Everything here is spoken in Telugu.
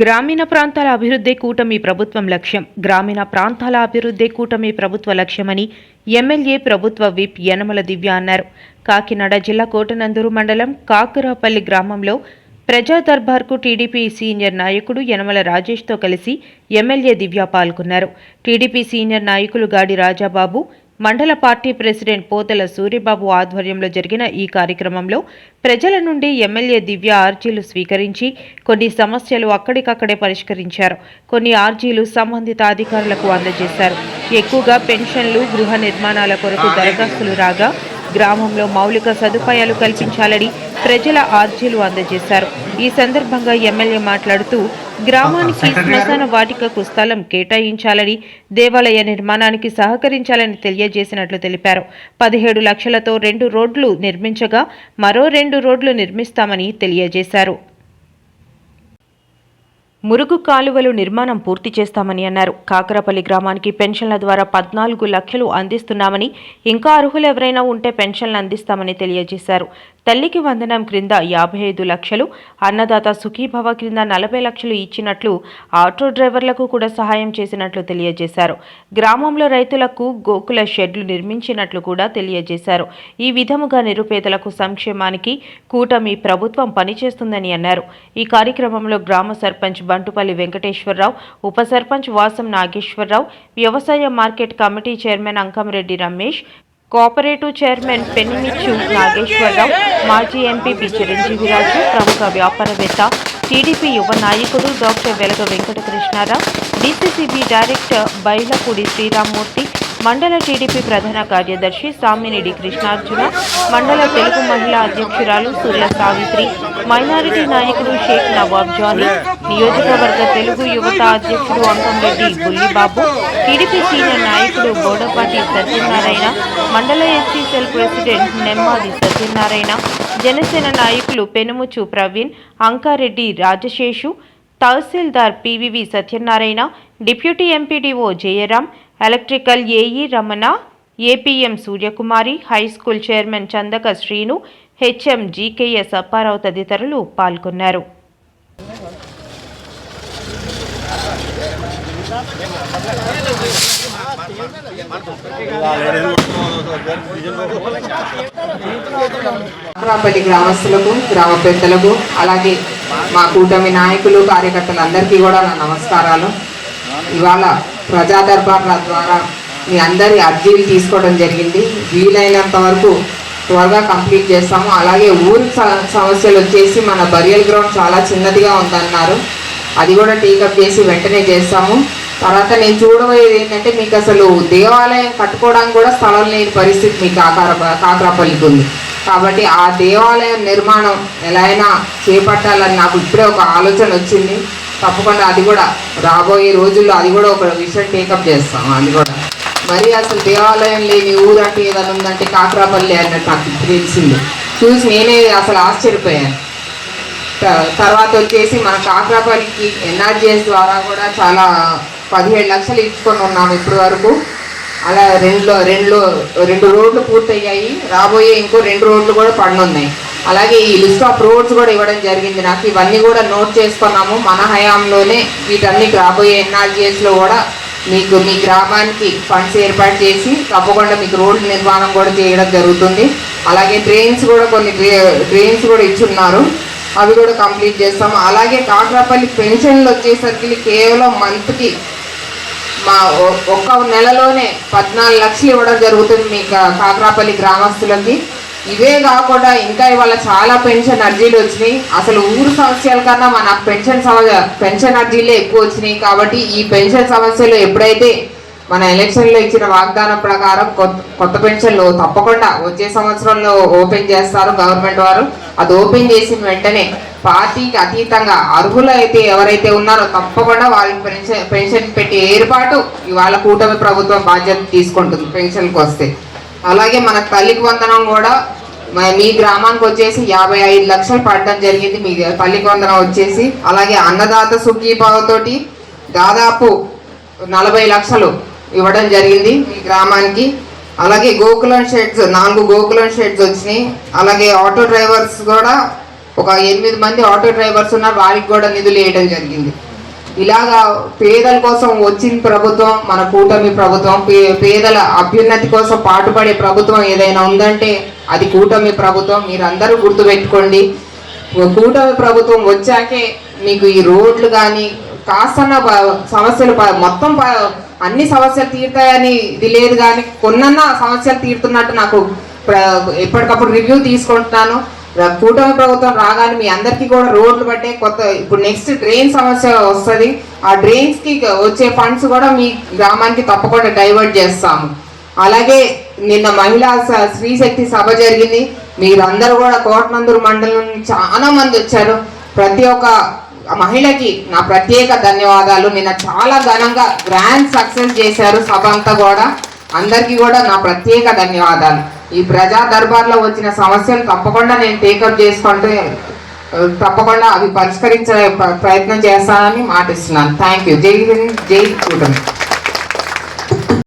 గ్రామీణ ప్రాంతాల అభివృద్ధి కూటమి ప్రభుత్వం లక్ష్యం. గ్రామీణ ప్రాంతాల అభివృద్ధి కూటమి ప్రభుత్వ లక్ష్యమని ఎమ్మెల్యే ప్రభుత్వ విప్ యనమల దివ్య అన్నారు. కాకినాడ జిల్లా కోటనందూరు మండలం కాకురాపల్లి గ్రామంలో ప్రజా దర్బార్కు టీడీపీ సీనియర్ నాయకుడు యనమల రాజేష్తో కలిసి ఎమ్మెల్యే దివ్య పాల్గొన్నారు. టీడీపీ సీనియర్ నాయకులు గాడి రాజాబాబు మండల పార్టీ ప్రెసిడెంట్ పోతల సూర్యబాబు ఆధ్వర్యంలో జరిగిన ఈ కార్యక్రమంలో ప్రజల నుండి ఎమ్మెల్యే దివ్య ఆర్జీలు స్వీకరించి కొన్ని సమస్యలు అక్కడికక్కడే పరిష్కరించారు. కొన్ని ఆర్జీలు సంబంధిత అధికారులకు అందజేశారు. ఎక్కువగా పెన్షన్లు గృహ నిర్మాణాల కొరకు దరఖాస్తులు రాగా గ్రామంలో మౌలిక సదుపాయాలు కల్పించాలని ప్రజల ఆర్జీలు అందజేశారు. ఈ సందర్భంగా ఎమ్మెల్యే మాట్లాడుతూ గ్రామానికి శ్మశాన వాటికకు స్థలం కేటాయించాలని దేవాలయ నిర్మాణానికి సహకరించాలని తెలియజేసినట్లు తెలిపారు. పదిహేడు లక్షలతో రెండు రోడ్లు నిర్మించగా మరో రెండు రోడ్లు నిర్మిస్తామని తెలియజేశారు. మురుగు కాలువలు నిర్మాణం పూర్తి చేస్తామని అన్నారు. కాకరపల్లి గ్రామానికి పెన్షన్ల ద్వారా పద్నాలుగు లక్షలు అందిస్తున్నామని ఇంకా అర్హులు ఎవరైనా ఉంటే పెన్షన్లు అందిస్తామని తెలియజేశారు. తల్లికి వందనం క్రింద యాభై ఐదు లక్షలు అన్నదాత సుఖీభవ క్రింద నలభై లక్షలు ఇచ్చినట్లు ఆటో డ్రైవర్లకు కూడా సహాయం చేసినట్లు తెలియజేశారు. గ్రామంలో రైతులకు గోకుల షెడ్లు నిర్మించినట్లు కూడా తెలియజేశారు. ఈ విధముగా నిరుపేదలకు సంక్షేమానికి కూటమి ప్రభుత్వం పనిచేస్తుందని అన్నారు. ఈ కార్యక్రమంలో గ్రామ సర్పంచ్ బంటుపల్లి వెంకటేశ్వరరావు ఉప సర్పంచ్ వాసం నాగేశ్వరరావు వ్యవసాయ market committee chairman Ankamreddy Ramesh cooperative chairman Pennimichu Nageswara Rao మాజీ ఎంపీ చిరంజీవిరాజు ప్రముఖ వ్యాపారవేత్త టీడీపీ యువ నాయకుడు doctor Velaga Venkata Krishna Rao DCCB director Bailapudi Sriramamurthy mandal TDP ప్రధాన కార్యదర్శి సామినేడి కృష్ణార్జున మండల తెలుగు మహిళా అధ్యక్షురాలు సూర్య సావిత్రి మైనారిటీ నాయకుడు షేక్ నవాబ్ జానీ నియోజకవర్గ తెలుగు యువత అధ్యక్షుడు అంకంరెడ్డి బుల్లిబాబు టీడీపీ సీనియర్ నాయకుడు Bodapati Satyanarayana mandal SC cell president Nemmadi Satyanarayana Janasena నాయకులు పెనుముచు ప్రవీణ్ అంకారెడ్డి రాజశేషు తహసీల్దార్ PVV Satyanarayana deputy MPDO Jayaram electrical AE Ramana APM Suryakumari high school chairman Chandaka Srinu HM GKS Appa Rao తదితరులు పాల్గొన్నారు. అమరాపల్లి గ్రామస్తులకు గ్రామ పెద్దలకు అలాగే మా కూటమి నాయకులు కార్యకర్తలందరికీ కూడా నా నమస్కారాలు. ఇవాళ ప్రజా దర్బార్ల ద్వారా మీ అందరి అర్జీలు తీసుకోవడం జరిగింది. వీలైనంత వరకు త్వరగా కంప్లీట్ చేస్తాము. అలాగే ఊరి సమస్యలు వచ్చేసి మన బరియల్ గ్రౌండ్ చాలా చిన్నదిగా ఉందన్నారు. అది కూడా టేకప్ చేసి వెంటనే చేస్తాము. తర్వాత నేను చూడబోయేది ఏంటంటే మీకు అసలు దేవాలయం కట్టుకోవడానికి కూడా స్థలం లేని పరిస్థితి మీకు కాకర కాకరాపల్లికి ఉంది. కాబట్టి ఆ దేవాలయం నిర్మాణం ఎలా అయినా చేపట్టాలని నాకు ఇప్పుడే ఒక ఆలోచన వచ్చింది. తప్పకుండా అది కూడా రాబోయే రోజుల్లో అది కూడా ఒక విషయం టేకప్ చేస్తాం అది కూడా. మరి అసలు దేవాలయం లేని ఊరు అంటే ఏదైనా ఉందంటే కాకరాపల్లి అన్నట్టు నాకు తెలిసింది. చూసి నేనే అసలు ఆశ్చర్యపోయాను. త- తర్వాత వచ్చేసి మన కాకరాపల్లికి ఎన్ఆర్జిఎస్ ద్వారా కూడా చాలా పదిహేడు లక్షలు ఇచ్చుకొని ఉన్నాము ఇప్పటి వరకు. అలా రెండులో రెండు రెండు రోడ్లు పూర్తయ్యాయి. రాబోయే ఇంకో రెండు రోడ్లు కూడా పడనున్నాయి. అలాగే ఈ లిస్ట్ ఆఫ్ రోడ్స్ కూడా ఇవ్వడం జరిగింది. నాకు ఇవన్నీ కూడా నోట్ చేసుకున్నాము. మన హయాంలోనే వీటన్నిటి రాబోయే ఎన్ఆర్జీఎస్లో కూడా మీకు మీ గ్రామానికి ఫండ్స్ ఏర్పాటు చేసి తప్పకుండా మీకు రోడ్ల నిర్మాణం కూడా చేయడం జరుగుతుంది. అలాగే డ్రైన్స్ కూడా కొన్ని డ్రైన్స్ కూడా ఇచ్చున్నారు. అవి కూడా కంప్లీట్ చేస్తాము. అలాగే కాకరాపల్లి పెన్షన్లు వచ్చేసరికి కేవలం మంత్కి మా ఒక్క నెలలోనే పద్నాలుగు లక్షలు ఇవ్వడం జరుగుతుంది మీ కాకరాపల్లి గ్రామస్తులకి. ఇవే కాకుండా ఇంకా ఇవాళ చాలా పెన్షన్ అర్జీలు వచ్చినాయి. అసలు ఊరు సమస్యల కన్నా మన పెన్షన్ సమస్య పెన్షన్ అర్జీలే ఎక్కువ వచ్చినాయి కాబట్టి ఈ పెన్షన్ సమస్యలు ఎప్పుడైతే మన ఎలక్షన్లో ఇచ్చిన వాగ్దానం ప్రకారం కొత్త కొత్త పెన్షన్లు తప్పకుండా వచ్చే సంవత్సరంలో ఓపెన్ చేస్తారు గవర్నమెంట్ వారు. అది ఓపెన్ చేసిన వెంటనే పార్టీకి అతీతంగా అర్హులు అయితే ఎవరైతే ఉన్నారో తప్పకుండా వాళ్ళకి పెన్షన్ పెన్షన్ పెట్టే ఏర్పాటు ఇవాళ కూటమి ప్రభుత్వం బాధ్యత తీసుకుంటుంది పెన్షన్కి వస్తే అలాగే మన తల్లికి వందనం కూడా మీ గ్రామానికి వచ్చేసి యాభై ఐదు లక్షలు పడడం జరిగింది. మీ పల్లికి వందనం వచ్చేసి అలాగే అన్నదాత సుఖీభావతోటి దాదాపు నలభై లక్షలు ఇవ్వడం జరిగింది మీ గ్రామానికి. అలాగే గోకులం షెడ్స్ నాలుగు గోకులం షెడ్స్ వచ్చినాయి. అలాగే ఆటో డ్రైవర్స్ కూడా ఒక ఎనిమిది మంది ఆటో డ్రైవర్స్ ఉన్నారు. వారికి కూడా నిధులు వేయడం జరిగింది. ఇలాగా పేదల కోసం వచ్చిన ప్రభుత్వం మన కూటమి ప్రభుత్వం పే- పేదల అభ్యున్నతి కోసం పాటుపడే ప్రభుత్వం ఏదైనా ఉందంటే అది కూటమి ప్రభుత్వం. మీరందరూ గుర్తుపెట్టుకోండి. కూటమి ప్రభుత్వం వచ్చాకే మీకు ఈ రోడ్లు కానీ కాస్తన్న సమస్యలు మొత్తం ప- అన్ని సమస్యలు తీరుతాయని ఇది లేదు కానీ కొన్న సమస్యలు తీరుతున్నట్టు నాకు ప్ర- ఎప్పటికప్పుడు రివ్యూ తీసుకుంటున్నాను. కూటమి ప్రభుత్వం రాగానే మీ అందరికీ కూడా రోడ్లు పట్టే కొత్త ఇప్పుడు నెక్స్ట్ డ్రైన్ సమస్య వస్తుంది. ఆ డ్రైన్స్కి వచ్చే ఫండ్స్ కూడా మీ గ్రామానికి తప్పకుండా డైవర్ట్ చేస్తాము. అలాగే నిన్న మహిళా స- సభ జరిగింది. మీరందరూ కూడా కోటనందూరు మండలం నుంచి చాలా మంది వచ్చారు. ప్రతి ఒక్క మహిళకి నా ప్రత్యేక ధన్యవాదాలు. నిన్న చాలా ఘనంగా గ్రాండ్ సక్సెస్ చేశారు సభ అంతా కూడా. అందరికీ కూడా నా ప్రత్యేక ధన్యవాదాలు. ఈ ప్రజా దర్బార్లో వచ్చిన సమస్యలు తప్పకుండా నేను టేకప్ చేసుకుంటే తప్పకుండా అవి పరిష్కరించే ప్రయత్నం చేస్తానని మాటిస్తున్నాను. థ్యాంక్ యూ జై హింద్ జై కూటమి.